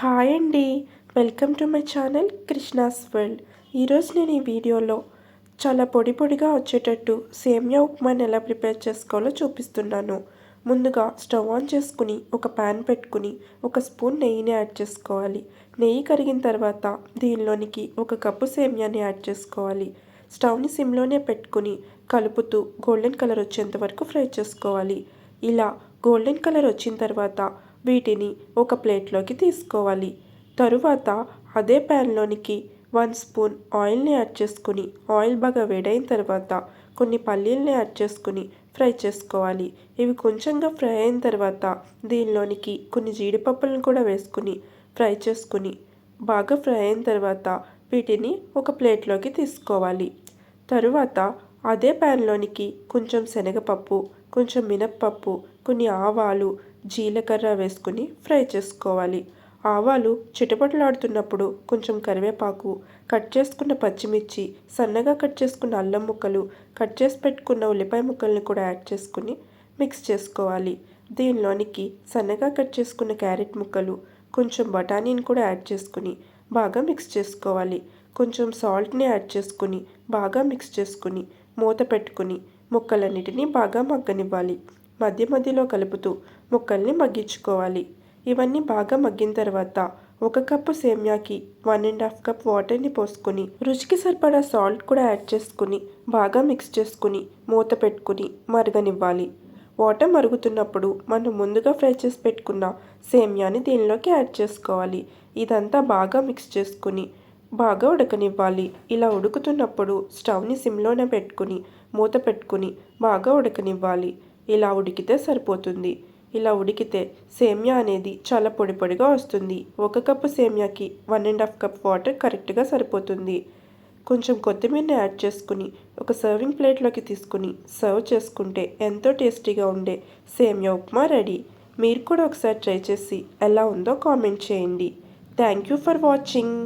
Hi అండి. Welcome to my channel Krishna's world. ఈరోజు నేను ఈ వీడియోలో చాలా పొడి పొడిగా వచ్చేటట్టు సేమియా ఉప్మాని ఎలా ప్రిపేర్ చేసుకోవాలో చూపిస్తున్నాను. ముందుగా స్టవ్ ఆన్ చేసుకుని ఒక ప్యాన్ పెట్టుకుని ఒక స్పూన్ నెయ్యిని యాడ్ చేసుకోవాలి. నెయ్యి కరిగిన తర్వాత దీనిలోనికి ఒక కప్పు సేమియాని యాడ్ చేసుకోవాలి. స్టవ్ని సిమ్లోనే పెట్టుకుని కలుపుతూ గోల్డెన్ కలర్ వచ్చేంత వరకు ఫ్రై చేసుకోవాలి. ఇలా గోల్డెన్ కలర్ వచ్చిన తర్వాత వీటిని ఒక ప్లేట్లోకి తీసుకోవాలి. తరువాత అదే ప్యాన్లోనికి వన్ స్పూన్ ఆయిల్ని యాడ్ చేసుకుని ఆయిల్ బాగా వేడైన తర్వాత కొన్ని పల్లీల్ని యాడ్ చేసుకుని ఫ్రై చేసుకోవాలి. ఇవి కొంచెంగా ఫ్రై అయిన తర్వాత దీనిలోనికి కొన్ని జీడిపప్పులను కూడా వేసుకుని ఫ్రై చేసుకుని బాగా ఫ్రై అయిన తర్వాత వీటిని ఒక ప్లేట్లోకి తీసుకోవాలి. తరువాత అదే ప్యాన్లోనికి కొంచెం శనగపప్పు కొంచెం మినప్పప్పు కొన్ని ఆవాలు జీలకర్ర వేసుకుని ఫ్రై చేసుకోవాలి. ఆవాలు చిటపటలాడుతున్నప్పుడు కొంచెం కరివేపాకు కట్ చేసుకున్న పచ్చిమిర్చి సన్నగా కట్ చేసుకున్న అల్లం ముక్కలు కట్ చేసి పెట్టుకున్న ఉల్లిపాయ ముక్కల్ని కూడా యాడ్ చేసుకుని మిక్స్ చేసుకోవాలి. దీనిలోనికి సన్నగా కట్ చేసుకున్న క్యారెట్ ముక్కలు కొంచెం బఠానీని కూడా యాడ్ చేసుకుని బాగా మిక్స్ చేసుకోవాలి. కొంచెం సాల్ట్ని యాడ్ చేసుకుని బాగా మిక్స్ చేసుకుని మూత పెట్టుకుని ముక్కలన్నిటినీ బాగా మగ్గనివ్వాలి. మధ్య మధ్యలో కలుపుతూ ముక్కల్ని మగ్గించుకోవాలి. ఇవన్నీ బాగా మగ్గిన తర్వాత ఒక కప్పు సేమ్యాకి వన్ అండ్ హాఫ్ కప్ వాటర్ని పోసుకొని రుచికి సరిపడా సాల్ట్ కూడా యాడ్ చేసుకుని బాగా మిక్స్ చేసుకుని మూత పెట్టుకుని మరగనివ్వాలి. వాటర్ మరుగుతున్నప్పుడు మనం ముందుగా ఫ్రై చేసి పెట్టుకున్న సేమ్యాని దీనిలోకి యాడ్ చేసుకోవాలి. ఇదంతా బాగా మిక్స్ చేసుకుని బాగా ఉడకనివ్వాలి. ఇలా ఉడుకుతున్నప్పుడు స్టవ్ని సిమ్లోనే పెట్టుకుని మూత పెట్టుకుని బాగా ఉడకనివ్వాలి. ఇలా ఉడికితే సరిపోతుంది. ఇలా ఉడికితే సేమ్యా అనేది చాలా పొడి పొడిగా వస్తుంది. ఒక cup సేమ్యాకి one and half cup water కరెక్ట్గా సరిపోతుంది. కొంచెం కొత్తిమీరని యాడ్ చేసుకుని ఒక సర్వింగ్ ప్లేట్లోకి తీసుకుని సర్వ్ చేసుకుంటే ఎంతో టేస్టీగా ఉండే సేమ్యా ఉప్మా రెడీ. మీరు కూడా ఒకసారి ట్రై చేసి ఎలా ఉందో కామెంట్ చేయండి. Thank you for watching.